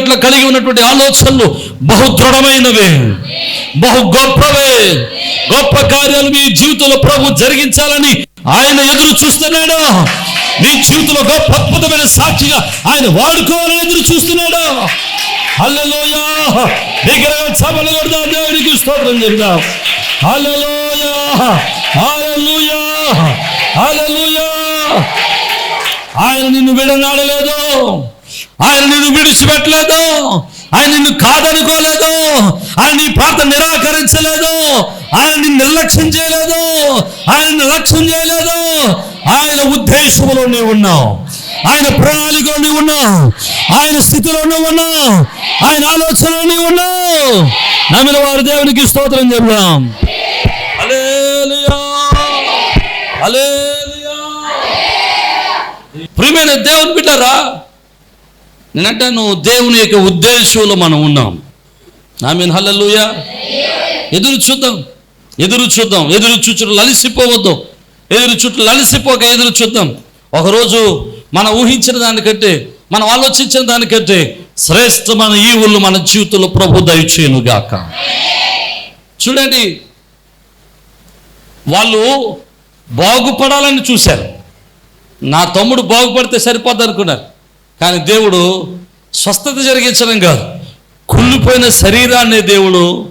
పట్ల కలిగి ఉన్నటువంటి ఆలోచనలు బహు దృఢమైనవే బహు గొప్పవే గొప్ప కార్యాలు మీ జీవితంలో ప్రభు జరిగించాలని ఆయన ఎదురు చూస్తున్నాడు? నీ జీవితంలో గొప్ప అద్భుతమైన సాక్షిగా ఆయన వాడుకోవాలని ఎదురు చూస్తున్నాడు? హల్లెలూయ! దగ్గరగా సభలు కొడదాం దేవునికి స్తోత్రం చెప్దాం. హల్లెలూయ! హల్లెలూయ! హల్లెలూయ! ఆయన నిన్ను విడనాడలేదు. ఆయన నిన్ను విడిచిపెట్టలేదు. ఆయన నిన్ను కాదనుకోలేదు. ఆయన నీ ప్రార్థన నిరాకరించలేదు. ఆయన నిన్ను నిర్లక్ష్యం చేయలేదు. ఆయన నిర్లక్ష్యం చేయలేదు. ఆయన ఉద్దేశంలో నీవు ఉన్నావు. ఆయన ప్రణాళికలో నీవు ఉన్నావు. ఆయన స్థితిలో నువ్వు ఉన్నావు. ఆయన ఆలోచనలో నీవు ఉన్నావు. నమ్మిన వారి దేవునికి స్తోత్రం చెప్దాం ప్రియమైన దేవుని బిడ్డారా నేనంటాను దేవుని యొక్క ఉద్దేశంలో మనం ఉన్నాం. ఆమె హల్లెలూయ. ఎదురు చూద్దాం. ఎదురు చూద్దాం. ఎదురు చూచుడు లలిసిపోవద్దు. ఎదురు చుట్టూ లలిసిపోక ఎదురు చూద్దాం. ఒకరోజు మనం ఊహించిన దానికంటే మనం ఆలోచించిన దానికంటే శ్రేష్టమైన ఈవులు మన జీవితంలో ప్రభు దయచేయనుగాక. చూడండి వాళ్ళు బాగుపడాలని చూశారు. నా తమ్ముడు బాగుపడితే సరిపోద్ది అనుకున్నారు కానీ దేవుడు స్వస్థత జరిగించడం కాదు. కుళ్ళిపోయిన శరీరాన్ని దేవుడు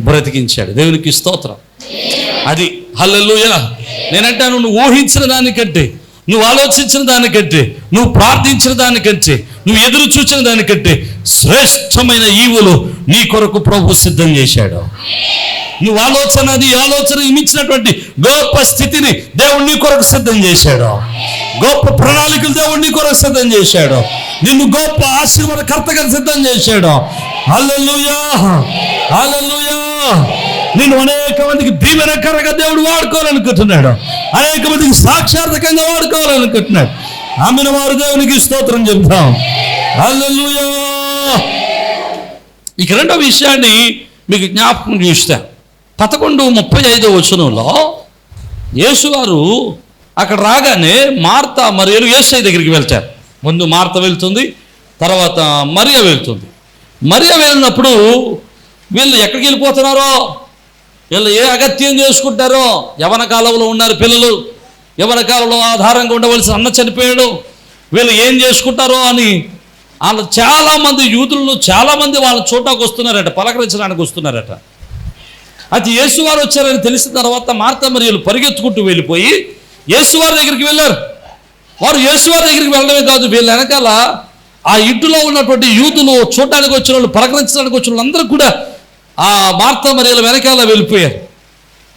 బ్రతికించాడు. దేవునికి స్తోత్రం. అది హల్లెలుయా. నేనంటాను నువ్వు ఊహించిన దానికంటే నువ్వు ఆలోచించిన దానికంటే నువ్వు ప్రార్థించిన దానికంటే నువ్వు ఎదురు చూచిన దానికంటే శ్రేష్టమైన ఈవులు నీ కొరకు ప్రభు సిద్ధం చేశాడు. నువ్వు ఆలోచన అది ఆలోచన మించినటువంటి గొప్ప స్థితిని దేవుడు నీ కొరకు సిద్ధం చేశాడు. గొప్ప ప్రణాళికలు దేవుడు నీ కొరకు సిద్ధం చేశాడు. నిన్ను గొప్ప ఆశీర్వాదకర్తగా సిద్ధం చేశాడు. హల్లెలూయా! హల్లెలూయా! నిన్ను అనేక మందికి దీవెనకరంగా దేవుడు వాడుకోవాలనుకుంటున్నాడు. అనేక మందికి సాక్షార్థకంగా వాడుకోవాలనుకుంటున్నాడు. ఆమెన వారు దేవునికి స్తోత్రం చెప్తాం ఇక రెండో విషయాన్ని మీకు జ్ఞాపకం చూస్తా. పదకొండు ముప్పై ఐదో వచనంలో యేసువారు అక్కడ రాగానే మార్త మరియలు ఏసై దగ్గరికి వెళ్తారు. ముందు మార్త వెళ్తుంది తర్వాత మరియ వెళ్తుంది. మరియ వెళ్ళినప్పుడు వీళ్ళు ఎక్కడికి వెళ్ళిపోతున్నారో? వీళ్ళు ఏ అగత్యం చేసుకుంటారో? యవన కాలంలో ఉన్నారు పిల్లలు. యవన కాలంలో ఆధారంగా ఉండవలసిన అన్న చనిపోయాడు వీళ్ళు ఏం చేసుకుంటారో అని వాళ్ళు చాలామంది యూదులు చాలామంది వాళ్ళ చోటకు వస్తున్నారట పలకరించడానికి వస్తున్నారట. అది యేసువారు వచ్చారని తెలిసిన తర్వాత మార్త మరియులు పరిగెత్తుకుంటూ వెళ్ళిపోయి యేసువారి దగ్గరికి వెళ్ళారు. వారు యేసువారి దగ్గరికి వెళ్ళడమే కాదు వీళ్ళ వెనకాల ఆ ఇంటిలో ఉన్నటువంటి యూతులు చూడడానికి వచ్చిన వాళ్ళు పలకరించడానికి వచ్చిన వాళ్ళందరూ కూడా ఆ మార్త మరియుల వెనకాల వెళ్ళిపోయారు.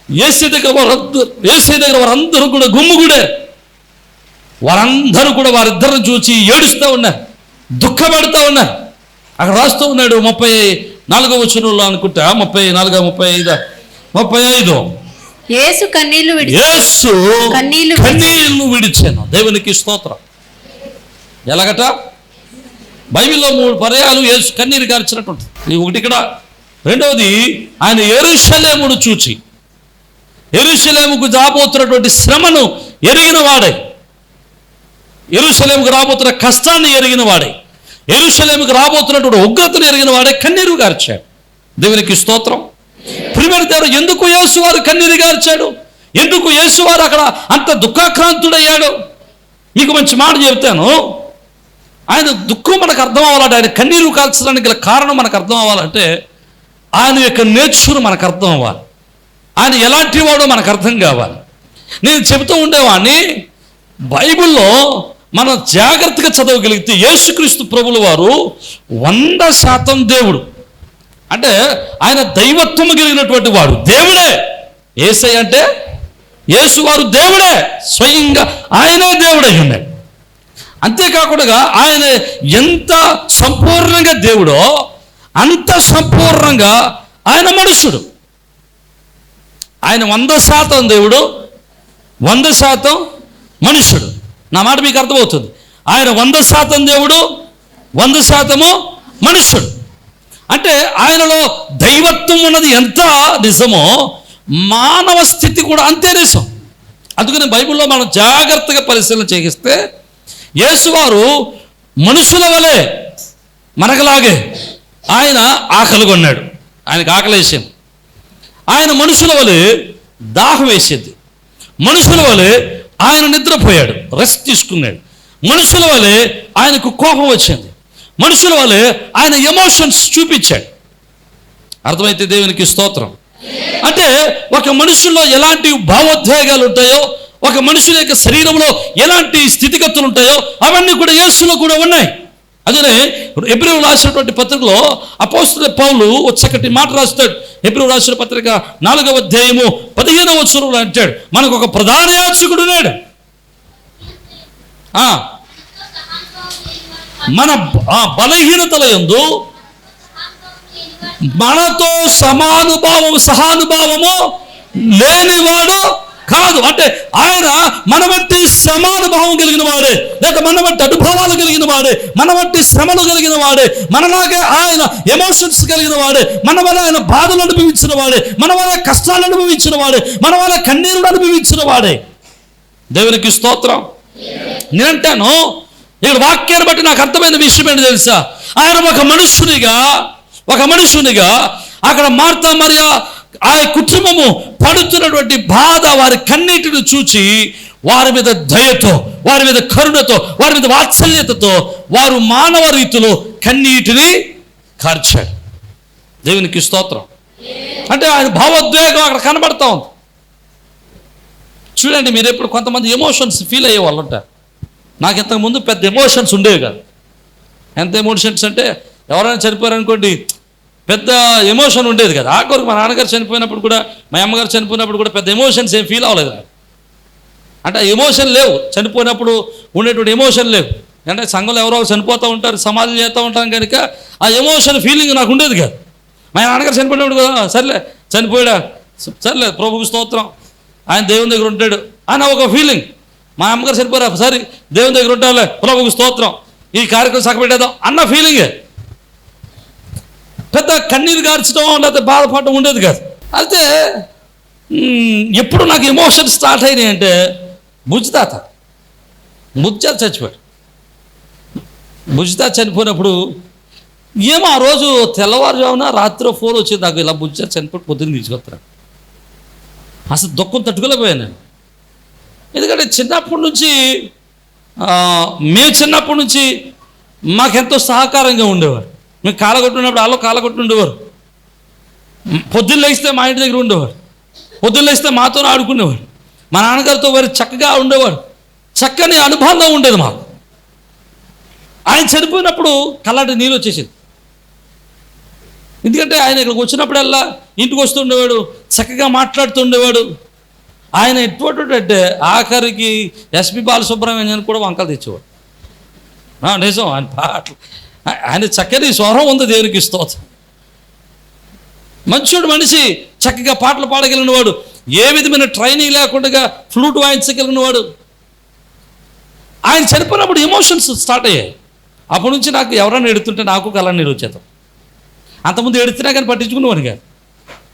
ఏసీ దగ్గర వారందరూ ఏసీ దగ్గర వారందరూ కూడా గుమ్ముగుడే వారందరూ కూడా వారిద్దరిని చూసి ఏడుస్తూ ఉన్నారు దుఃఖపడుతూ ఉన్నారు అక్కడ రాస్తూ ఉన్నాడు ముప్పై నాలుగో వచనంలో అనుకుంటా ముప్పై నాలుగో ముప్పై ఐదు ముప్పై ఐదు. యేసు కన్నీళ్ళు విడిచి యేసు కన్నీళ్ళు కన్నీళ్ళు విడిచాను. దేవునికి స్తోత్రం. ఎలాగట? బైబిల్లో మూడు పర్యాలు యేసు కన్నీరు గార్చినట్టు ఒకటి ఇక్కడ. రెండవది ఆయన ఎరుషలేమును చూచి. ఎరుషలేముకు రాబోతున్నటువంటి శ్రమను ఎరిగిన వాడే. ఎరుషలేముకు రాబోతున్న కష్టాన్ని ఎరిగిన వాడే. ఎరుషలేముకు రాబోతున్నటువంటి ఉగ్రతను ఎరిగిన వాడే కన్నీరు గార్చాడు. దేవునికి స్తోత్రం. ప్రిమిడి దేవుడు ఎందుకు యేసువారు కన్నీరు గార్చాడు? ఎందుకు యేసువారు అక్కడ అంత దుఃఖాక్రాంతుడయ్యాడు? మీకు మంచి మాట చెప్తాను ఆయన దుఃఖం మనకు అర్థం అవ్వాలంటే ఆయన కన్నీరు కాల్చడానికి గల కారణం మనకు అర్థం అవ్వాలంటే ఆయన యొక్క నేర్చుకుని మనకు అర్థం అవ్వాలి. ఆయన ఎలాంటి వాడో మనకు అర్థం కావాలి. నేను చెబుతూ ఉండేవాడిని బైబిల్లో మనం జాగ్రత్తగా చదవగలిగితే యేసుక్రీస్తు ప్రభుల వారు వంద శాతం దేవుడు. అంటే ఆయన దైవత్వం కలిగినటువంటి వాడు దేవుడే. ఏసై అంటే యేసువారు దేవుడే. స్వయంగా ఆయనే దేవుడై ఉన్నాడు. అంతేకాకుండా ఆయన ఎంత సంపూర్ణంగా దేవుడో అంత సంపూర్ణంగా ఆయన మనుషుడు ఆయన వంద శాతం దేవుడు వంద శాతం మనుషుడు నా మాట మీకు అర్థమవుతుంది. ఆయన వంద శాతం దేవుడు వంద శాతము మనుష్యుడు. అంటే ఆయనలో దైవత్వం ఉన్నది ఎంత నిజమో మానవ స్థితి కూడా అంతే నిజం. అందుకని బైబిల్లో మనం జాగ్రత్తగా పరిశీలన చేయిస్తే యేసువారు మనుషుల వలె మనకలాగే ఆయన ఆకలి కొన్నాడు. ఆయనకు ఆకలి వేసింది ఆయన మనుషుల వలె దాహం వేసేది. మనుషుల వలె ఆయన నిద్రపోయాడు రెస్ట్ తీసుకున్నాడు. మనుషుల వలె ఆయనకు కోపం వచ్చింది. మనుషుల వలె ఆయన ఎమోషన్స్ చూపించాడు. అర్థమైతే దేవునికి స్తోత్రం? అంటే ఒక మనుషుల్లో ఎలాంటి భావోద్వేగాలు ఉంటాయో ఒక మనుషుల యొక్క శరీరంలో ఎలాంటి స్థితిగతులు ఉంటాయో అవన్నీ కూడా యేసులో కూడా ఉన్నాయి. అదే ఎబ్రివ్ రాసినటువంటి పత్రికలో అపోస్తుల పౌలు చక్కటి మాట రాస్తాడు. ఎబ్రివ్ రాసిన పత్రిక నాలుగవ అధ్యాయము పదిహేనవ వచనంలో అంటాడు. మనకు ఒక ప్రధాన యాచకుడు నాడు ఆ, మన ఆ బలహీనతల ఎందు మనతో సమానుభావము సహానుభావము లేనివాడు కాదు అంటే ఆయన మన బట్టి సమానుభావం కలిగిన వాడే లేక మన వంటి అనుభవాలు కలిగిన వాడే మన వంటి శ్రమలు కలిగిన వాడే మనలాగే ఆయన ఎమోషన్స్ కలిగిన వాడే మన వల్ల ఆయన బాధలు అనుభవించిన వాడే మన వల్ల కష్టాలు అనుభవించిన వాడే మన వల్ల కన్నీరులు అనుభవించిన వాడే. దేవునికి స్తోత్రం. నేనంటాను ఇక్కడ వాక్యాన్ని బట్టి నాకు అర్థమైన విషయం ఏంటి తెలుసా? ఆయన ఒక మనుషునిగా ఒక మనుషునిగా అక్కడ మార్తా మరియా ఆ కుటుంబము పడుతున్నటువంటి బాధ వారి కన్నీటిని చూచి వారి మీద దయతో వారి మీద కరుణతో వారి మీద వాత్సల్యతతో వారు మానవ రీతిలో కన్నీటిని కార్చాడు దేవునికి స్తోత్రం. అంటే ఆయన భావోద్వేగం అక్కడ కనబడతా ఉంది. చూడండి మీరు ఎప్పుడు కొంతమంది ఎమోషన్స్ ఫీల్ అయ్యే వాళ్ళు ఉంటారు. నాకు ఇంతకుముందు పెద్ద ఎమోషన్స్ ఉండేవి కాదు. ఎంత ఎమోషన్స్ అంటే ఎవరైనా చనిపోయారనుకోండి పెద్ద ఎమోషన్ ఉండేది కదా. ఆ కొరకు మా నాన్నగారు చనిపోయినప్పుడు కూడా మా అమ్మగారు చనిపోయినప్పుడు కూడా పెద్ద ఎమోషన్స్ ఏం ఫీల్ అవ్వలేదు అంటే ఎమోషన్ లేవు. చనిపోయినప్పుడు ఉండేటువంటి ఎమోషన్ లేవు. అంటే సంఘంలో ఎవరో చనిపోతూ ఉంటారు సమాధులు చేస్తూ ఉంటాం కనుక ఆ ఎమోషన్ ఫీలింగ్ నాకు ఉండేది కాదు. మా నాన్నగారు చనిపోయినప్పుడు కదా సర్లే చనిపోయాడా? సర్లే ప్రభుకు స్తోత్రం. ఆయన దేవుని దగ్గర ఉంటాడు. అని ఒక ఫీలింగ్ మా అమ్మగారు చనిపోయారు? సరే దేవుని దగ్గర ఉంటాలే ప్రభుకు స్తోత్రం. ఈ కార్యక్రమం సగపెట్టేద్దాం అన్న ఫీలింగే పెద్ద కన్నీరు గార్చడం లేకపోతే బాధపడడం ఉండేది కాదు. అయితే ఎప్పుడు నాకు ఎమోషన్ స్టార్ట్ అయినాయి అంటే బుజ్జితాత బుజ్జాత చచ్చిపోయాడు. బుజ్జితాత చనిపోయినప్పుడు ఏమో ఆ రోజు తెల్లవారుజామున రాత్రి ఫోన్ వచ్చింది నాకు ఇలా బుజ్జితాత చనిపోయి పొద్దున్న తీసుకొస్తాను అసలు దుఃఖం తట్టుకోలేకపోయాను నేను. ఎందుకంటే చిన్నప్పటి నుంచి మేము చిన్నప్పటి నుంచి మాకెంతో సహకారంగా ఉండేవారు. మేము కాలగొట్టున్నప్పుడు వాళ్ళు కాలగొట్టు ఉండేవారు పొద్దున్న లేస్తే మా ఇంటి దగ్గర ఉండేవారు. పొద్దున్న లేస్తే మాతో ఆడుకునేవారు. మా నాన్నగారితో వారు చక్కగా ఉండేవారు. చక్కని అనుబంధం ఉండేది మాకు. ఆయన చనిపోయినప్పుడు కళ్ళంటి నీళ్ళు వచ్చేసింది. ఎందుకంటే ఆయన ఇక్కడికి వచ్చినప్పుడల్లా ఇంటికి వస్తుండేవాడు చక్కగా మాట్లాడుతుండేవాడు ఆయన ఎటువంటి అంటే ఆఖరికి ఎస్పి బాలసుబ్రహ్మణ్యం కూడా వంకలు తెచ్చేవాడు. నిజం ఆయన పాటలు. ఆయన చక్కని స్వరం ఉంది దేవునికి స్తోత్రం. మంచోడు మనిషి చక్కగా పాటలు పాడగలిగిన వాడు ఏ విధమైన ట్రైనింగ్ లేకుండా ఫ్లూట్ వాయించగలిగిన వాడు ఆయన చనిపోయినప్పుడు ఎమోషన్స్ స్టార్ట్ అయ్యాయి. అప్పటి నుంచి నాకు ఎవరైనా ఎడుతుంటే నాకు కళ నీరు వచ్చేద్దాం అంతకుముందు ఎడుతున్నా కానీ పట్టించుకునేవాడు కాదు.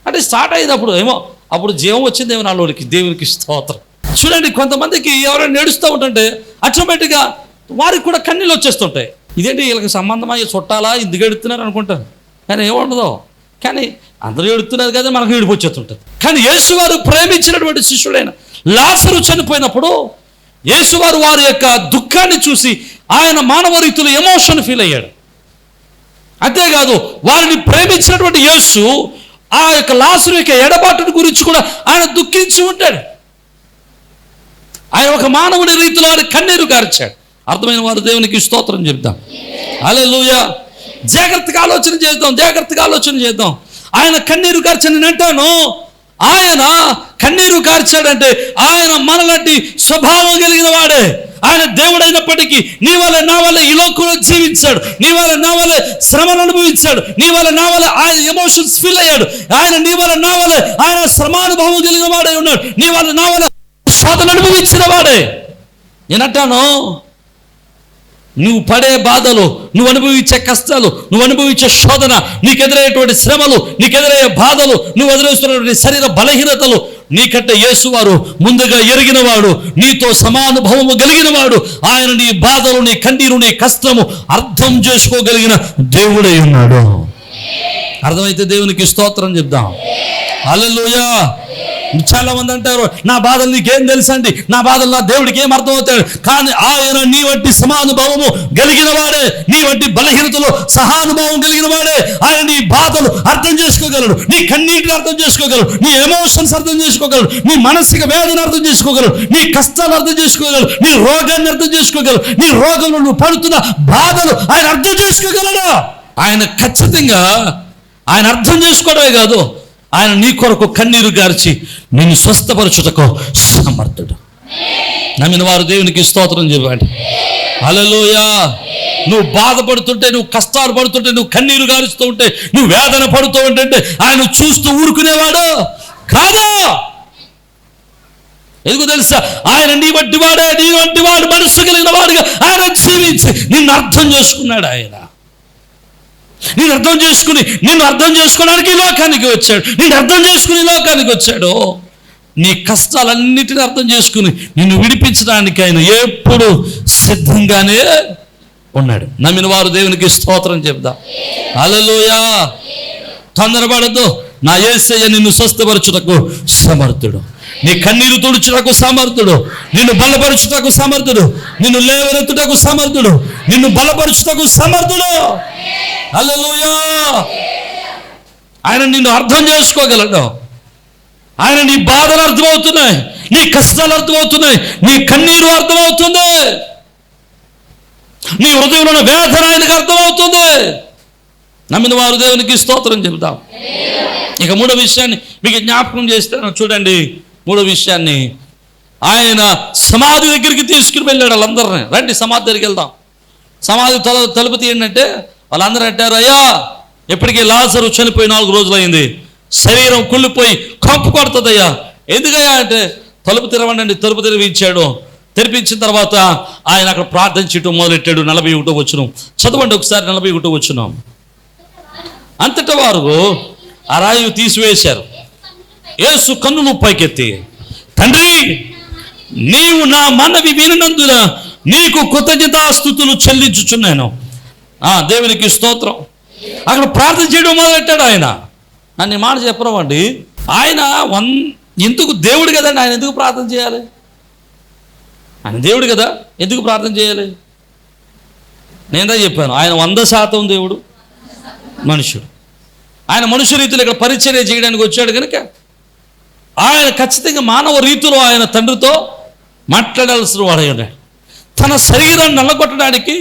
అంటే స్టార్ట్ అయ్యేది అప్పుడు ఏమో అప్పుడు జీవం వచ్చింది ఏమో నాలోనికి దేవునికి స్తోత్రం. చూడండి కొంతమందికి ఎవరైనా ఏడుస్తూ ఉంటుంటే ఆటోమేటిక్గా వారికి కూడా కన్నీళ్ళు వచ్చేస్తుంటాయి. ఇదేంటి వీళ్ళకి సంబంధం అయ్యి చుట్టాలా? ఇందుకు ఎడుతున్నారు అనుకుంటాను కానీ ఏముండదు. కానీ అందరూ ఎడుతున్నారు కదా మనకు ఏడుపు వచ్చేస్తుంటుంది. కానీ యేసువారు ప్రేమించినటువంటి శిష్యుడైన లాసరు చనిపోయినప్పుడు యేసువారు వారి యొక్క దుఃఖాన్ని చూసి ఆయన మానవ రీతిలో ఎమోషన్ ఫీల్ అయ్యాడు. అంతేకాదు వారిని ప్రేమించినటువంటి యేసు ఆ యొక్క లాసురు యొక్క ఎడబాటుని గురించి కూడా ఆయన దుఃఖించి ఉంటాడు. ఆయన ఒక మానవుని రీతిలో ఆయన కన్నీరు గార్చాడు. అర్థమైన వారు దేవునికి స్తోత్రం చెప్తాం. అలే లూయ జాగ్రత్తగా ఆలోచన చేద్దాం జాగ్రత్తగా ఆలోచన చేద్దాం. ఆయన కన్నీరు కార్చని అంటాను ఆయన కన్నీరు కార్చాడంటే ఆయన మనలాంటి స్వభావం కలిగిన వాడే. ఆయన దేవుడైనప్పటికీ నీ వల్ల నా వల్ల ఈ లోకంలో జీవించాడు. నీ వల్ల నా వల్ల శ్రమను అనుభవించాడు. నీ వల్ల నా వల్ల ఆయన ఎమోషన్స్ ఫీల్ అయ్యాడు. ఆయన నీ వల్ల నా వల్ల ఆయన శ్రమానుభవం కలిగిన వాడే ఉన్నాడు. నీ వల్ల నా వల్ల శోధన అనుభవించిన వాడే. నేనంటాను నువ్వు పడే బాధలు నువ్వు అనుభవించే కష్టాలు నువ్వు అనుభవించే శోధన నీకు ఎదురయ్యేటువంటి శ్రమలు నీకు ఎదురయ్యే బాధలు నువ్వు ఎదురవుతున్నటువంటి శరీర బలహీనతలు నీకంటే యేసువారు ముందుగా ఎరిగినవాడు నీతో సమానుభవము కలిగినవాడు ఆయన నీ బాధలు నీ కన్నీరు నీ కష్టము అర్థం చేసుకోగలిగిన దేవుడై ఉన్నాడు. అర్థమైతే దేవునికి స్తోత్రం చెప్దాం. అల్లెలుయా చాలా మంది అంటారు నా బాధలు నీకేం తెలుసండి? నా బాధలు నా దేవుడికి ఏం అర్థం అవుతాడు కానీ ఆయన నీ వంటి సమానుభావము కలిగిన వాడే నీ వంటి బలహీనతలు సహానుభావం కలిగిన వాడే ఆయన నీ బాధలు అర్థం చేసుకోగలడు నీ కన్నీటిని అర్థం చేసుకోగలడు నీ ఎమోషన్స్ అర్థం చేసుకోగలడు నీ మానసిక వేదన అర్థం చేసుకోగలడు నీ కష్టాలు అర్థం చేసుకోగలడు నీ రోగాన్ని అర్థం చేసుకోగలడు నీ రోగంలో నువ్వు పడుతున్న బాధలు ఆయన అర్థం చేసుకోగలడు? ఆయన ఖచ్చితంగా ఆయన అర్థం చేసుకోవడమే కాదు ఆయన నీ కొరకు కన్నీరు గార్చి నేను స్వస్థపరచుటకు సమర్థుడు. నమ్మిన వారు దేవునికి స్తోత్రం చెప్పండి. అలలోయా నువ్వు బాధపడుతుంటే నువ్వు కష్టాలు పడుతుంటే నువ్వు కన్నీరు గారుస్తూ ఉంటే నువ్వు వేదన పడుతూ ఉంటే ఆయన చూస్తూ ఊరుకునేవాడు కాదు? ఎందుకు తెలుసా? ఆయన నీ వంటి వాడే నీ వంటి వాడు మనసు కలిగిన వాడుగా ఆయన జీవించి నిన్ను అర్థం చేసుకున్నాడు ఆయన. నేను అర్థం చేసుకుని నిన్ను అర్థం చేసుకోవడానికి లోకానికి వచ్చాడు. నిన్ను అర్థం చేసుకుని ఈ లోకానికి వచ్చాడు. నీ కష్టాలన్నిటిని అర్థం చేసుకుని నిన్ను విడిపించడానికి ఆయన ఎప్పుడు సిద్ధంగానే ఉన్నాడు. నమ్మిన వారు దేవునికి స్తోత్రం చెప్దా. అలలోయా తొందరపడద్దు. నా ఏసయ్య నిన్ను స్వస్థపరచుటకు సమర్థుడు. నీ కన్నీరు తుడుచుటకు సమర్థుడు నిన్ను బలపరుచుటకు సమర్థుడు నిన్ను లేవనెత్తుటకు సమర్థుడు నిన్ను బలపరుచుటకు సమర్థుడు. అల్లలోయా ఆయన నిన్ను అర్థం చేసుకోగలడు. ఆయన నీ బాధలు అర్థమవుతున్నాయి నీ కష్టాలు అర్థమవుతున్నాయి నీ కన్నీరు అర్థమవుతుంది. నీ హృదయంలో ఉన్న వేదన ఆయనకు అర్థమవుతుంది. నమ్మిన వారు దేవునికి స్తోత్రం చెబుతాం ఇక మూడో విషయాన్ని మీకు జ్ఞాపకం చేస్తాను. చూడండి. మూడో విషయాన్ని ఆయన సమాధి దగ్గరికి తీసుకుని వెళ్ళాడు వాళ్ళందరినీ. రండి సమాధి దగ్గరికి వెళ్దాం. సమాధి తల తలుపు తీయండి వాళ్ళందరూ అంటారు అయ్యా ఎప్పటికీ లాసరు చనిపోయి నాలుగు రోజులైంది. శరీరం కుళ్ళిపోయి కంపు కొడుతుందయ్యా. ఎందుకయ్యా అంటే తలుపు తెరవండి తలుపు తెరిపించాడు. తెరిపించిన తర్వాత ఆయన అక్కడ ప్రార్థన చేయటం మొదలెట్టాడు. నలభై ఒకటో వచ్చును చదవండి ఒకసారి నలభై ఒకటో వచ్చును అంతటా వారు ఆ రాయి తీసివేశారు. యేసు కన్నును పైకెత్తి తండ్రి నీవు నా మనవి వినినందున నీకు కృతజ్ఞతాస్థుతులు చెల్లించుచున్నాను. ఆ దేవునికి స్తోత్రం. అక్కడ ప్రార్థన చేయడం మొదలెట్టాడు ఆయన. నన్ను మాట చెప్పరామండి ఆయన వన్ ఎందుకు దేవుడు కదండి ఆయన ఎందుకు ప్రార్థన చేయాలి? ఆయన దేవుడు కదా ఎందుకు ప్రార్థన చేయాలి? నేనే చెప్పాను ఆయన వంద శాతం దేవుడు మనుషుడు. ఆయన మనుషు రీతిలో ఇక్కడ పరిచర్య చేయడానికి వచ్చాడు కనుక ఆయన ఖచ్చితంగా మానవ రీతిలో ఆయన తండ్రితో మాట్లాడాల్సిన వాడై ఉన్నాడు. తన శరీరాన్ని నల్లగొట్టడానికి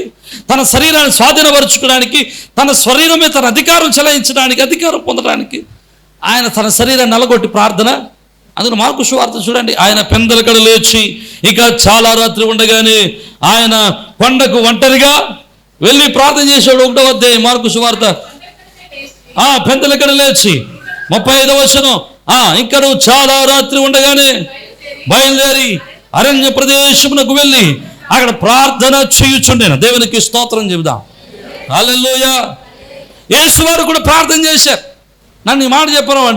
తన శరీరాన్ని స్వాధీనపరుచుకోవడానికి తన శరీరం మీద తన అధికారం చెలాయించడానికి అధికారం పొందడానికి ఆయన తన శరీరాన్ని నల్లగొట్టి ప్రార్థన. అందుకు మార్కు శువార్త చూడండి. ఆయన పెందలకడ లేచి ఇక చాలా రాత్రి ఉండగానే ఆయన కొండకు ఒంటరిగా వెళ్ళి ప్రార్థన చేశాడు ఒకటో అధ్యాయం మార్కు శువార్త పెందలకడ లేచి ముప్పై ఐదవ వచనం. ఇంకా నువ్వు చాలా రాత్రి ఉండగానే బయలుదేరి అరణ్య ప్రదేశమునకు వెళ్ళి అక్కడ ప్రార్థన చేయుచుండేను. దేవునికి స్తోత్రం చెబుదాం. అల్లెల్లోయ యేసు వారు కూడా ప్రార్థన చేశారు. నన్ను ఈ మాట చెప్పను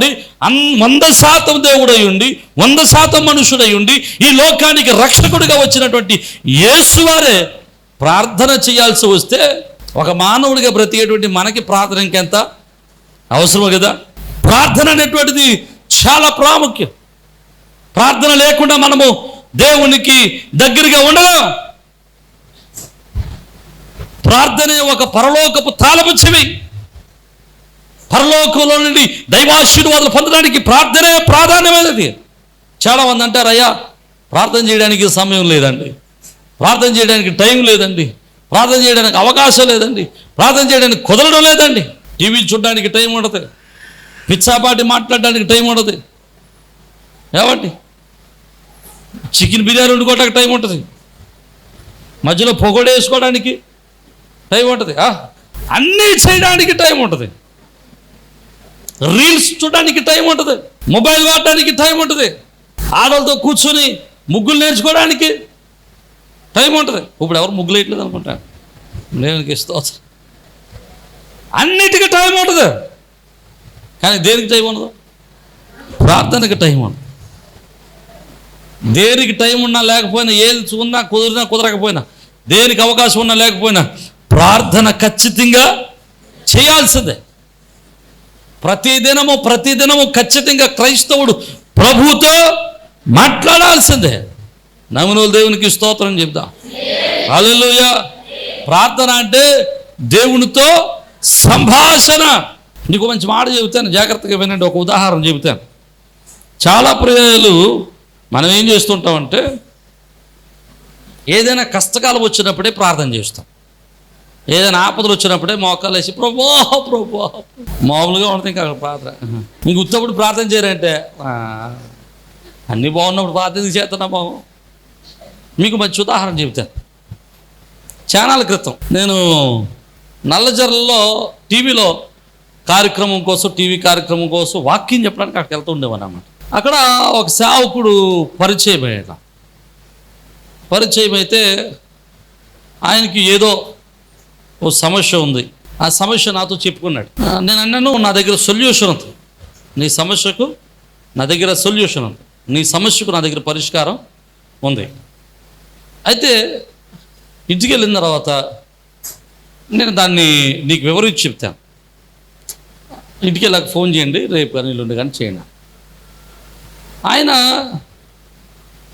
అన్ వంద శాతం దేవుడై ఉండి వంద శాతం మనుషుడై ఉండి ఈ లోకానికి రక్షకుడిగా వచ్చినటువంటి యేసువారే ప్రార్థన చేయాల్సి వస్తే ఒక మానవుడిగా బ్రతికేటువంటి మనకి ప్రార్థన ఇంకెంత? అవసరం కదా? ప్రార్థన అనేటువంటిది చాలా ప్రాముఖ్యం. ప్రార్థన లేకుండా మనము దేవునికి దగ్గరగా ఉండలేం. ప్రార్థనే ఒక పరలోకపు తాళపు చెవి. పరలోకంలో నుండి దైవాశీర్వాదాలు పొందడానికి ప్రార్థనే ప్రాధాన్యమైనది. చాలా మంది అంటారు అయ్యా ప్రార్థన చేయడానికి సమయం లేదండి. ప్రార్థన చేయడానికి టైం లేదండి. ప్రార్థన చేయడానికి అవకాశం లేదండి. ప్రార్థన చేయడానికి కుదరడం లేదండి. టీవీ చూడడానికి టైం ఉండదు. పిచ్చాపాటి మాట్లాడడానికి టైం ఉండదు. ఏమండి? చికెన్ బిర్యానీ వండుకోవడానికి టైం ఉంటుంది. మధ్యలో పొగడ వేసుకోవడానికి టైం ఉంటుంది. అన్నీ చేయడానికి టైం ఉంటుంది. రీల్స్ చూడడానికి టైం ఉంటుంది. మొబైల్ వాడడానికి టైం ఉంటుంది. ఆడవాళ్ళతో కూర్చొని ముగ్గులు నేర్చుకోవడానికి టైం ఉంటుంది. ఇప్పుడు ఎవరు ముగ్గులు వేయట్లేదు అనుకుంటాను నేను స్తోత్రం అన్నిటికీ టైం ఉంటుంది. కానీ దేనికి టైం ఉండదు? ప్రార్థనకి టైం ఉండదు. దేనికి టైం ఉన్నా లేకపోయినా ఏది ఉన్నా కుదిరినా కుదరకపోయినా దేనికి అవకాశం ఉన్నా లేకపోయినా ప్రార్థన ఖచ్చితంగా చేయాల్సిందే. ప్రతిదినము ప్రతిదినము ఖచ్చితంగా క్రైస్తవుడు ప్రభుతో మాట్లాడాల్సిందే. నమనుల దేవునికి స్తోత్రం చెప్దాం. హల్లెలూయా. ప్రార్థన అంటే దేవునితో సంభాషణ. నీకు మంచి మాట చెబుతాను జాగ్రత్తగా వినండి ఒక ఉదాహరణ చెబుతాను. చాలా ప్రజలు మనం ఏం చేస్తుంటామంటే ఏదైనా కష్టకాలం వచ్చినప్పుడే ప్రార్థన చేస్తాం. ఏదైనా ఆపదలు వచ్చినప్పుడే మోకాలు వేసి ప్రభో ప్రభో. మామూలుగా ఉంటుంది ఇంకా అక్కడ ప్రార్థన. ఇంక ఉత్తప్పుడు ప్రార్థన చేయరంటే అన్నీ బాగున్నప్పుడు ప్రార్థన చేస్తున్నా బాబు. మీకు మంచి ఉదాహరణ చెబుతాను. చానాల క్రితం నేను నల్లజర్లలో టీవీలో కార్యక్రమం కోసం టీవీ కార్యక్రమం కోసం వాక్యం చెప్పడానికి అక్కడికి వెళ్తూ ఉండేవాను అన్నమాట. అక్కడ ఒక సేవకుడు పరిచయం అయ్యాడు. పరిచయం అయితే ఆయనకి ఏదో ఓ సమస్య ఉంది. ఆ సమస్య నాతో చెప్పుకున్నాడు. నేను అన్నాను నా దగ్గర సొల్యూషన్ ఉంది. నీ సమస్యకు నా దగ్గర సొల్యూషన్ ఉంది. నీ సమస్యకు నా దగ్గర పరిష్కారం ఉంది. అయితే ఇంటికి వెళ్ళిన తర్వాత నేను దాన్ని నీకు వివరించి చెప్తాను. ఇంటికి వెళ్ళాక ఫోన్ చేయండి రేపు కానీ ఇల్లుండి కానీ చేయండి ఆయన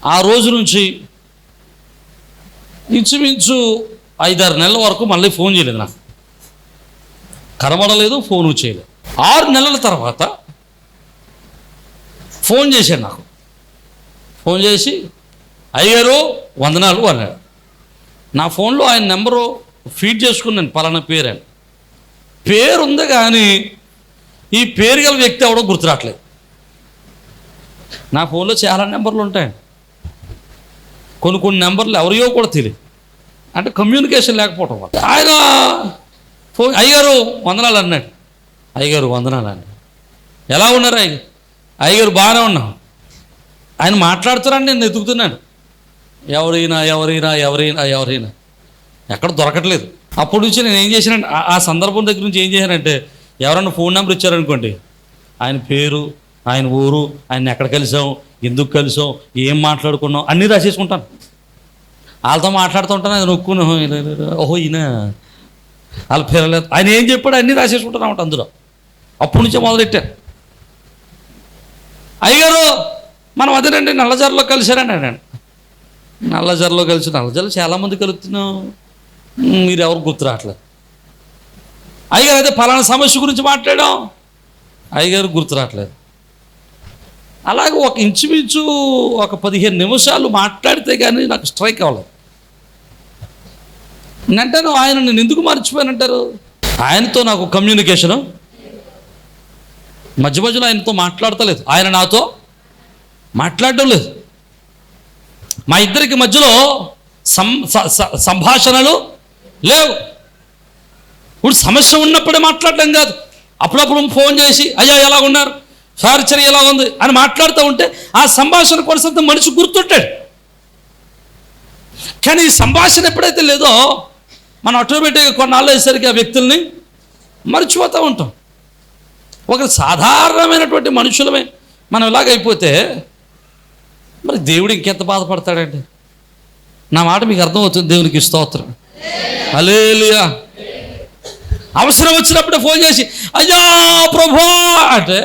ఆ రోజు నుంచి ఇంచుమించు ఐదారు నెలల వరకు మళ్ళీ ఫోన్ చేయలేదు నాకు. కనబడలేదు ఫోను చేయలేదు. ఆరు నెలల తర్వాత ఫోన్ చేశాడు నాకు. ఫోన్ చేసి అయ్యారు వందనాలు అన్నాడు. నా ఫోన్లో ఆయన నెంబరు ఫీడ్ చేసుకున్నాను పలానా పేరు అని. పేరు ఉంది కానీ ఈ పేరు గల వ్యక్తి ఎవడో గుర్తురావట్లేదు నా ఫోన్లో చాలా నెంబర్లు ఉంటాయి. కొన్ని కొన్ని నెంబర్లు ఎవరియో కూడా తెలియదు అంటే కమ్యూనికేషన్ లేకపోవటం వల్ల. ఆయన ఫోన్ అయ్యగారు వందనాలు అన్నాడు. అయ్యగారు వందనాలు అన్నాడు. ఎలా ఉన్నారు అయ్య? అయ్యగారు బాగానే ఉన్నాం ఆయన మాట్లాడుతున్నాను నేను ఎదుగుతున్నాను ఎవరైనా ఎవరైనా ఎవరైనా ఎవరైనా. ఎక్కడ దొరకట్లేదు. అప్పటి నుంచి నేను ఏం చేశానంటే ఆ సందర్భం దగ్గర నుంచి ఏం చేశానంటే ఎవరన్నా ఫోన్ నెంబర్ ఇచ్చారనుకోండి ఆయన పేరు ఆయన ఊరు ఆయన ఎక్కడ కలిసాం ఎందుకు కలిసాం ఏం మాట్లాడుకున్నాం అన్నీ రాసేసుకుంటాను. వాళ్ళతో మాట్లాడుతూ ఉంటాను అది ఓహో ఈయన- వాళ్ళ పేరు ఆయన ఏం చెప్పాడు అన్నీ రాసేసుకుంటాను అన్నమాట అందులో. అప్పటి నుంచే మొదలెట్టాను. అయ్యగారు మనం అదేనండి నల్లజారులో కలిశారని నేను నల్లజర్లో కలిసి నల్లజర్లో చాలామంది కలుగుతున్నాం మీరు ఎవరు గుర్తు రావట్లేదు. అయ్యగారు అయితే ఫలానా సమస్య గురించి మాట్లాడాం. అయ్యగారు గుర్తు రావట్లేదు. అలాగే ఒక ఇంచుమించు ఒక పదిహేను నిమిషాలు మాట్లాడితే కానీ నాకు స్ట్రైక్ అవ్వలేదు. నేనంటాను ఆయన నేను ఎందుకు మర్చిపోయానంటారు? ఆయనతో నాకు కమ్యూనికేషను మధ్య మధ్యలో ఆయనతో మాట్లాడతలేదు. ఆయన నాతో మాట్లాడడం లేదు. మా ఇద్దరికి మధ్యలో సం స- సంభాషణలు లేవు. ఇప్పుడు సమస్య ఉన్నప్పుడే మాట్లాడడం కాదు. అప్పుడప్పుడు ఫోన్ చేసి అయ్యా ఎలా ఉన్నారు సార్చర్ ఎలా ఉంది అని మాట్లాడుతూ ఉంటే ఆ సంభాషణ కొనసాగుతూ మనిషి గుర్తుంటాడు. కానీ ఈ సంభాషణ ఎప్పుడైతే లేదో మనం ఆటోమేటిక్గా కొన్నాళ్ళు అయ్యేసరికి ఆ వ్యక్తుల్ని మర్చిపోతూ ఉంటాం. ఒక సాధారణమైనటువంటి మనుషులమే మనం ఇలాగైపోతే మరి దేవుడు ఇంకెంత బాధపడతాడండి? నా మాట మీకు అర్థమవుతుంది. దేవునికి స్తోత్రం. అలేలియా అవసరం వచ్చినప్పుడే ఫోన్ చేసి అయ్యా ప్రభు! అంటే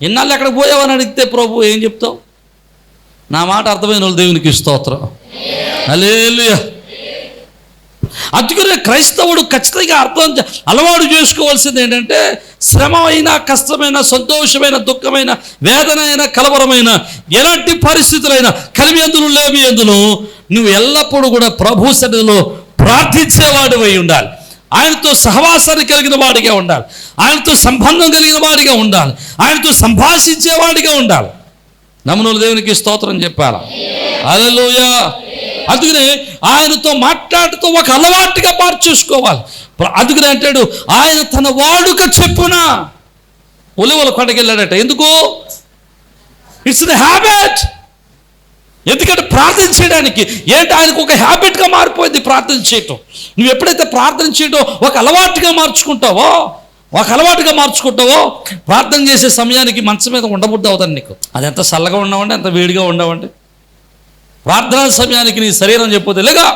ఇన్నాళ్ళు ఎక్కడ పోయావని అడిగితే ప్రభు ఏం చెప్తావు? నా మాట అర్థమైన వాళ్ళు దేవునికి స్తోత్రం. అలేలు అందుకనే క్రైస్తవుడు ఖచ్చితంగా అర్థం చే- అలవాటు చేసుకోవాల్సింది ఏంటంటే శ్రమమైన కష్టమైన సంతోషమైన దుఃఖమైన వేదన అయినా కలవరమైన ఎలాంటి పరిస్థితులైనా కలిమి ఎందును లేవి ఎందును నువ్వు ఎల్లప్పుడూ కూడా ప్రభు సన్నిధిలో ప్రార్థించేవాడు అయి ఉండాలి. ఆయనతో సహవాసాన్ని కలిగిన వాడిగా ఉండాలి. ఆయనతో సంబంధం కలిగిన వాడిగా ఉండాలి. ఆయనతో సంభాషించేవాడిగా ఉండాలి. నమ్మనుల దేవునికి స్తోత్రం చెప్పాలా? అలలోయ అందుకనే ఆయనతో మాట్లాడుతూ ఒక అలవాటుగా మార్చేసుకోవాలి అందుకనే అంటాడు ఆయన తన వాడుక చెప్పున ఒలివల కొండకెళ్ళాడట. ఎందుకు? ఇట్స్ ద హ్యాబిట్ ఎందుకంటే ప్రార్థన చేయడానికి ఏంటి? ఆయనకు ఒక హ్యాబిట్గా మారిపోయింది ప్రార్థన చేయటం. నువ్వు ఎప్పుడైతే ప్రార్థన చేయటం ఒక అలవాటుగా మార్చుకుంటావో ఒక అలవాటుగా మార్చుకుంటావో ప్రార్థన చేసే సమయానికి మంచం మీద ఉండబుద్ధి అవుతాను నీకు. అది ఎంత చల్లగా ఉండవండి ఎంత వేడిగా ఉండవండి? ప్రార్థనా సమయానికి నీ శరీరం చెప్పొద్దు లేగా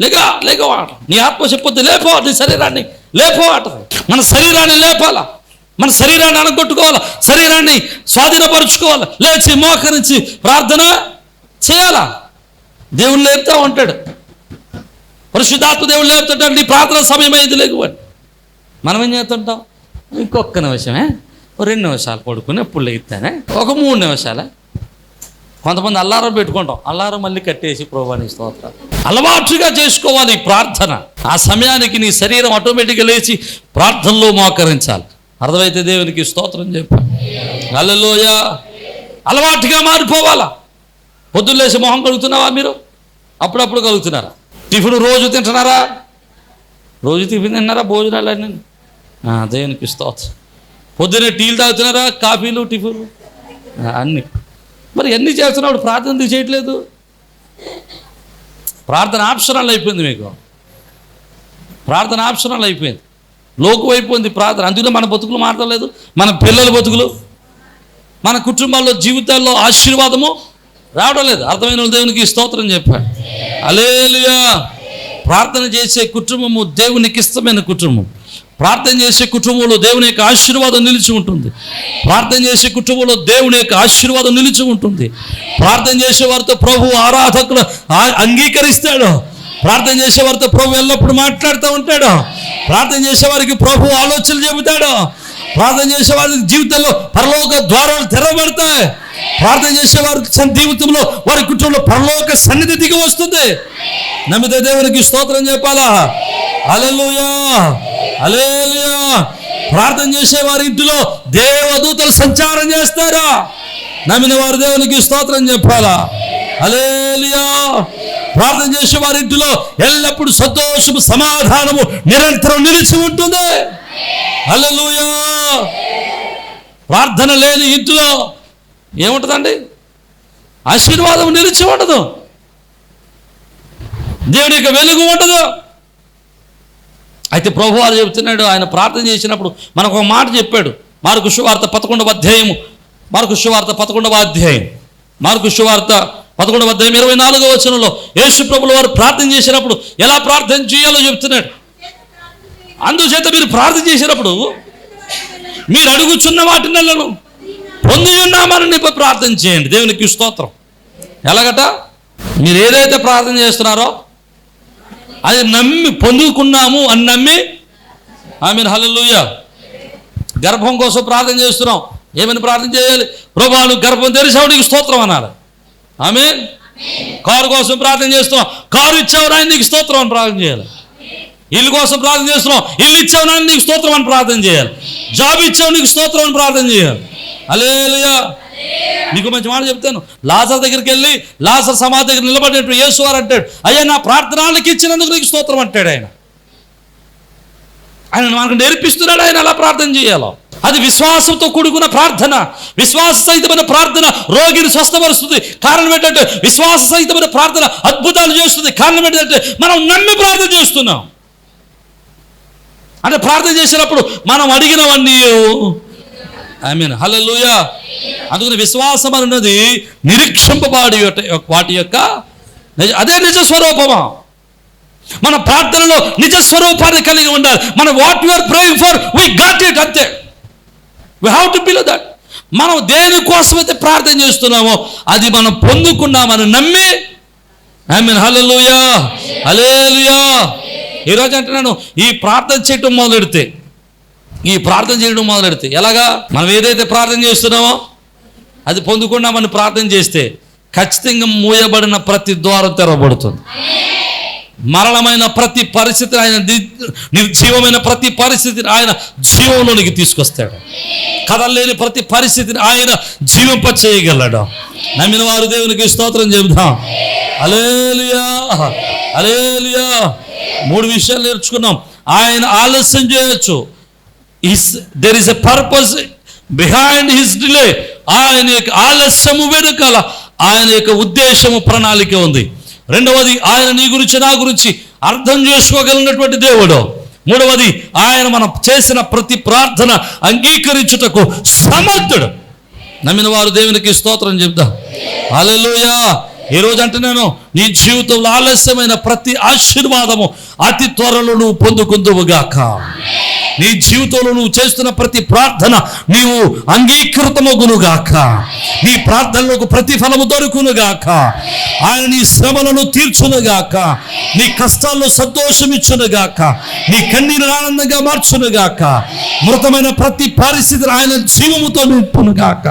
లేగా లేగో ఆట నీ ఆత్మ చెప్పొద్దు లేపో నీ శరీరాన్ని లేపో ఆట మన శరీరాన్ని లేపాలా? మన శరీరాన్ని అనగొట్టుకోవాలా శరీరాన్ని స్వాధీనపరుచుకోవాలా? లేచి మోకరించి ప్రార్థన చేయాలా? దేవుడు లేపుతా ఉంటాడు పరిశుద్ధాత్మ దేవుడు లేపుతుంటాడు. నీ ప్రార్థన సమయం అయింది లేకువని మనం ఏం చేస్తుంటాం? ఇంకొక నిమిషమే రెండు నిమిషాలు పడుకుని ఎప్పుడు లేస్తానే ఒక మూడు నిమిషాలే. కొంతమంది అల్లారం పెట్టుకుంటాం. అల్లారం మళ్ళీ కట్టేసి ప్రోభానికి స్తోత్ర అలవాటుగా చేసుకోవాలి ఈ ప్రార్థన. ఆ సమయానికి నీ శరీరం ఆటోమేటిక్గా లేచి ప్రార్థనలో మోకరించాలి. అర్థమైతే దేవునికి స్తోత్రం చెప్పాలి అల్లలోయ అలవాటుగా మారిపోవాలా? పొద్దున్నేసి మొహం కలుగుతున్నావా మీరు? అప్పుడప్పుడు కలుగుతున్నారా టిఫిన్ రోజు తింటున్నారా? రోజు టిఫిన్ తిన్నారా భోజనాలు అన్నీ దేవునికి స్తోత్రం. పొద్దున్నే టీలు తాగుతున్నారా? కాఫీలు టిఫిన్లు? అన్నీ. మరి ఎన్ని చేస్తున్నాడు? ప్రార్థన ఎందుకు చేయట్లేదు? ప్రార్థన ఆప్షనల్ అయిపోయింది మీకు. ప్రార్థన ఆప్షనల్ అయిపోయింది. లోకు అయిపోయింది ప్రార్థన. అందుకనే మన బతుకులు మాట్లాడలేదు మన పిల్లల బతుకులు మన కుటుంబాల్లో జీవితాల్లో ఆశీర్వాదము రావడం లేదు. అర్థమైన దేవునికి స్తోత్రం చెప్పాడు. అలేలుయా ప్రార్థన చేసే కుటుంబము దేవునికి ఇష్టమైన కుటుంబం. ప్రార్థన చేసే కుటుంబంలో దేవుని యొక్క ఆశీర్వాదం నిలిచి ఉంటుంది. ప్రార్థన చేసే కుటుంబంలో దేవుని యొక్క ఆశీర్వాదం నిలిచి ఉంటుంది. ప్రార్థన చేసే వారితో ప్రభు ఆరాధకులు ఆ- అంగీకరిస్తాడు. ప్రార్థన చేసే వారితో ప్రభు ఎల్లప్పుడు మాట్లాడుతూ ఉంటాడు. ప్రార్థన చేసే వారికి ప్రభు ఆలోచనలు చెబుతాడు. ప్రార్థన చేసే వారి జీవితంలో పరలోక ద్వారాలు తెరబడతాయి ప్రార్థన చేసే వారికి జీవితంలో వారి కుటుంబంలో పరలోక సన్నిధి దిగి వస్తుంది. నమ్మితే దేవునికి స్తోత్రం చెప్పాలా? అలెలుయా అలెలుయా ప్రార్థన చేసే వారి ఇంటిలో దేవదూతలు సంచారం చేస్తారా? నమ్మిన వారు దేవునికి స్తోత్రం చెప్పాలా? అలేలియా ప్రార్థన చేసే వారి ఇంటిలో ఎల్లప్పుడూ సంతోషము సమాధానము నిరంతరం నిలిచి ఉంటుంది. అలలుయా ప్రార్థన లేని ఇంటిలో ఏముంటుందండి? ఆశీర్వాదం నిలిచి ఉండదు. దేవుని యొక్క వెలుగు ఉండదు. అయితే ప్రభు వారు చెబుతున్నాడు ఆయన ప్రార్థన చేసినప్పుడు మనకు ఒక మాట చెప్పాడు. మార్కు శువార్త పదకొండవ అధ్యాయము. మార్కు శువార్త పదకొండవ అధ్యాయం. మార్కు శువార్త పదకొండవ అధ్యాయం ఇరవై నాలుగో వచనంలో యేసు ప్రభుల వారు ప్రార్థన చేసినప్పుడు ఎలా ప్రార్థన చేయాలో చెప్తున్నాడు. అందుచేత మీరు ప్రార్థన చేసినప్పుడు మీరు అడుగుచున్న వాటి పొంది ఉన్నామని ప్రార్థన చేయండి. దేవునికి స్తోత్రం. ఎలాగట? మీరు ఏదైతే ప్రార్థన చేస్తున్నారో అది నమ్మి పొందుకున్నాము అని నమ్మి ఆమె లూయ గర్భం కోసం ప్రార్థన చేస్తున్నాం. ఏమని ప్రార్థన చేయాలి? ప్రభాను గర్భం తెరిచావు నీకు స్తోత్రం అనాలి. ఆమె కారు కోసం ప్రార్థన చేస్తున్నాం. కారు ఇచ్చావు నాయన నీకు స్తోత్రం అని ప్రార్థన చేయాలి. ఇల్లు కోసం ప్రార్థన చేస్తున్నాం. ఇల్లు ఇచ్చావు నాయన నీకు స్తోత్రం అని ప్రార్థన చేయాలి. జాబ్ ఇచ్చావు నీకు స్తోత్రం అని ప్రార్థన చేయాలి. అలేలుయా నీకు మంచి మాట చెప్తాను. లాజర్ దగ్గరికి వెళ్ళి లాజర్ సమాధి దగ్గర నిలబడినప్పుడు యేసువారు అంటాడు అయ్యా నా ప్రార్థనలకు ఇచ్చినందుకు నీకు స్తోత్రం అంటాడు ఆయన. ఆయన మనకు నేర్పిస్తున్నాడు ఆయన అలా ప్రార్థన చేయాలో. అది విశ్వాసంతో కూడుకున్న ప్రార్థన విశ్వాస సహితమైన ప్రార్థన రోగిని స్వస్థపరుస్తుంది. కారణం ఏంటంటే విశ్వాస సహితమైన ప్రార్థన అద్భుతాలు చేస్తుంది. కారణం ఏంటంటే మనం నమ్మి ప్రార్థన చేస్తున్నాం. అంటే ప్రార్థన చేసినప్పుడు మనం అడిగినవన్నీ మీన్ హల్లెలూయా అందుకని విశ్వాసం అన్నది నిరీక్షింపబడి యొక్క- వాటి యొక్క అదే నిజ స్వరూపమా? మన ప్రార్థనలో నిజ స్వరూపాన్ని కలిగి ఉండాలి. మన what your praying for we got it అంతే. We have to below that మనం దేని కోసమైతే ప్రార్థన చేస్తున్నామో అది మనం పొందుకున్నామని నమ్మి ఐ మీన్ హల్లెలూయా హల్లెలూయా ఈరోజు అంటున్నాను ఈ ప్రార్థన చేయటం మొదలెడితే ఈ ప్రార్థన చేయడం మొదలెడితే. ఎలాగా? మనం ఏదైతే ప్రార్థన చేస్తున్నామో అది పొందుకున్నామని ప్రార్థన చేస్తే ఖచ్చితంగా మూయబడిన ప్రతి ద్వారం తెరవబడుతుంది. మరణమైన ప్రతి పరిస్థితిని ఆయన నిర్జీవమైన ప్రతి పరిస్థితిని ఆయన జీవంలోనికి తీసుకొస్తాడు. కదలలేని ప్రతి పరిస్థితిని ఆయన జీవింప చేయగలడు నమ్మిన వారు దేవునికి స్తోత్రం చెబుదాం. అలేలియా అలేలియా మూడు విషయాలు నేర్చుకున్నాం. ఆయన ఆలస్యం చేయొచ్చు. Is there is a purpose behind his delay ఆయన యొక్క ఆలస్యము వెనుకల ఆయన యొక్క ఉద్దేశము ప్రణాళిక ఉంది. రెండవది ఆయన నీ గురించి నా గురించి అర్థం చేసుకోగలిగినటువంటి దేవుడు. మూడవది ఆయన మనం చేసిన ప్రతి ప్రార్థన అంగీకరించుటకు సమర్థుడు. నమ్మిన వారు దేవునికి స్తోత్రం చెప్దాం. అలెలుయా ఈ రోజు అంటున్నాను? నీ జీవితంలో ఆలస్యమైన ప్రతి ఆశీర్వాదము అతి త్వరలో నువ్వు పొందుకుందువుగాక నీ జీవితంలో నువ్వు చేస్తున్న ప్రతి ప్రార్థన నీవు అంగీకృతమగునుగాక. నీ ప్రార్థనలకు ప్రతిఫలము దొరుకునుగాక. ఆయన నీ శ్రమలను తీర్చునుగాక. నీ కష్టాల్లో సంతోషమిచ్చునుగాక నీ కన్నీరు ఆనందంగా మార్చునుగాక. మృతమైన ప్రతి పరిస్థితిని ఆయన జీవముతో నింపునుగాక.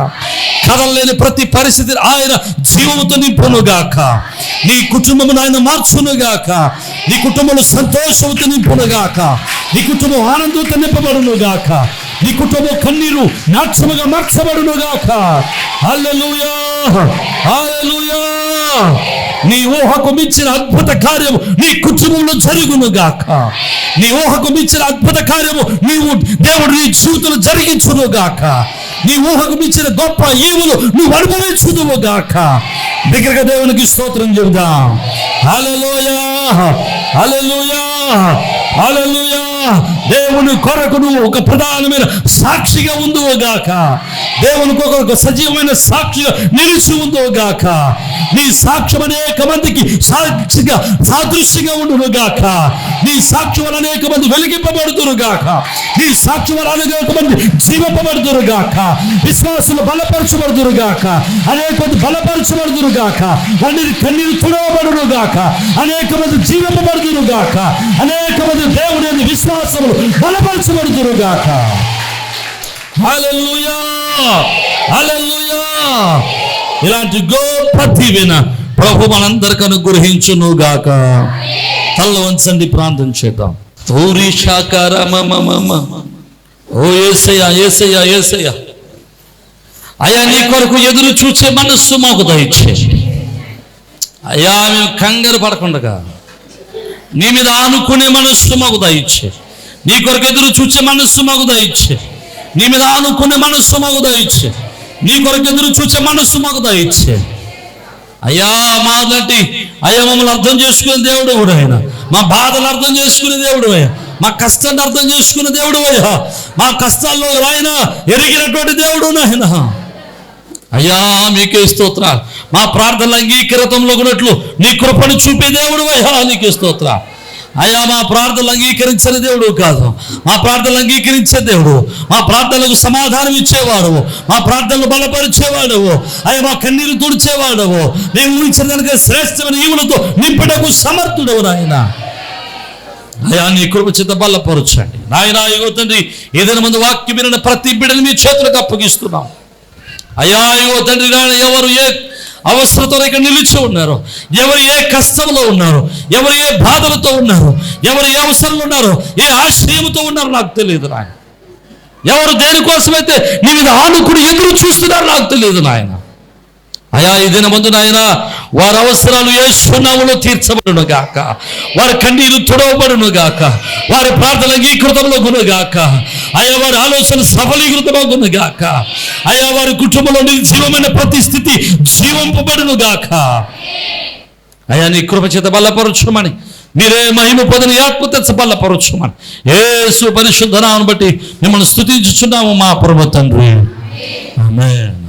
కదలలేని ప్రతి పరిస్థితిని ఆయన జీవముతో నింపునుగాక. నీ కుటుంబమును ఆయన మార్చునుగాక. నీ కుటుంబంలో సంతోషంతో నింపునుగాక. నీ కుటుంబం ఆనందంతో నింపబడునుగాక. నీ కుటుంబం కన్నీరు నాట్యముగా మార్చబడునుగాక. అల్లెలుయా అల్లెలుయా నీ ఊహకు మించిన అద్భుత కార్యము నీ కుటుంబంలో జరుగునుగాక. నీ ఊహకు మించిన అద్భుత కార్యము నీవు దేవుడు నీ జీవితంలో జరిగించునుగాక. నీ ఊహకు మించిన గొప్ప ఈవులు నువ్వు అనుభవించుదువుగాక. దగ్గరగా దేవునికి స్తోత్రం చెబుదాం. హల్లెలూయా హల్లెలూయా హల్లెలూయా. దేవుని కొరకు నువ్వు ఒక ప్రధానమైన సాక్షిగా గాక. దేవుని కొరకు సజీవమైన సాక్షిగా నిలిచి గాక. నీ సాక్ష్యం అనేక మందికి సాక్షిగా సాదృశ్యంగా ఉండునుగాక నీ సాక్ష్యం అనేక మంది వెలిగింపబడుతురుగాక నీ సాక్ష్యం వల్ల అనేక మంది జీవింపబడుతురుగాక విశ్వాసులు బలపరచబడుతురుగాక అనేక మంది బలపరచబడుతురుగాక కన్నీరు కన్నీరు తుడవబడునుగాక అనేక మంది జీవింపబడుతురుగాక అనేక మంది దేవుని యందు విశ్వాసములు బలపరచబడుతురుగాక ఇలాంటి గొప్ప దీవెన ప్రభు మనందరికి అనుగ్రహించును గాక తల్ల వంచండి ప్రాంతం చేద్దాం. తూరి శాకార ఓ ఏసయ్యా ఏసయ్యా ఏసయ్యా. అయ్యా నీ కొరకు ఎదురు చూచే మనస్సు మాకు దయచే అయ్యా మేము కంగారు పడకుండగా నీ మీద ఆనుకునే మనస్సు మాకు దయచే. నీ కొరకు ఎదురు చూచే మనస్సు మాకు దయచే. నీ మీద ఆనుకునే మనస్సు మాకు దయచే. నీ కొరకు ఎదురు చూచే మనస్సు మాకు దయచే. అయ్యా మాలాంటి అయ్యా మమ్మల్ని అర్థం చేసుకునే దేవుడు కూడా ఆయన మా బాధలు అర్థం చేసుకునే దేవుడు అయ్యా. మా కష్టాన్ని అర్థం చేసుకునే దేవుడు అయ్యా. మా కష్టాల్లో ఆయన ఎరిగినటువంటి దేవుడు నాయన అయ్యా మీకే స్తోత్ర మా ప్రార్థనలు అంగీకృతంలో ఉన్నట్లు నీ కృపను చూపే దేవుడు అయ్యా నీకే స్తోత్ర అయ్యా మా ప్రార్థనలు అంగీకరించని దేవుడు కాదు. మా ప్రార్థనలు అంగీకరించే దేవుడు. మా ప్రార్థనలకు సమాధానం ఇచ్చేవాడు. మా ప్రార్థనలు బలపరిచేవాడు. అయ్యా మా కన్నీరు తుడిచేవాడు. మేము ఊహించిన దానికి శ్రేష్టమైన ఈవులతో నింపడకు సమర్థుడవు నాయన. అయ్యా నీ కృప చేత బలపరచండి. నాయన ఇగో తండ్రి ఏదైనా ముందు వాక్యం వినని ప్రతి బిడ్డను మీ చేతులకు అప్పగిస్తున్నాం. అయ్యా ఇగో తండ్రి నాయన ఎవరు ఏ అవసరతలో ఇక్కడ నిలిచి ఉన్నారు ఎవరు ఏ కష్టంలో ఉన్నారు ఎవరు ఏ బాధలతో ఉన్నారు ఎవరు ఏ అవసరంలో ఉన్నారు ఏ ఆశ్రయంతో ఉన్నారు నాకు తెలియదు నాయన. ఎవరు దేనికోసమైతే నీ మీద ఆనుకుని ఎదురు చూస్తున్నారు నాకు తెలియదు నాయన. అయా ఈ దినమందు నాయన వారి అవసరాలు ఏసునాములో తీర్చబడును గాక వారి కన్నీరు తుడవబడును గాక వారి ప్రార్థన అంగీకృతంలో గాక అయ్యా వారి ఆలోచన సఫలీకృతమగును గాక అయ్యా వారి కుటుంబంలో నిర్జీవమైన ప్రతి స్థితి జీవంపబడును గాక అయ్యా నీ కృప చేత బలపరచుమని మీరే మహిమ పొందని ఆత్మ తెచ్చ బలపరచుమని ఏసు పరిశుద్ధనాన్ని బట్టి మిమ్మల్ని స్థుతించుచున్నాము మా ప్రభు తండ్రి. ఆమేన్.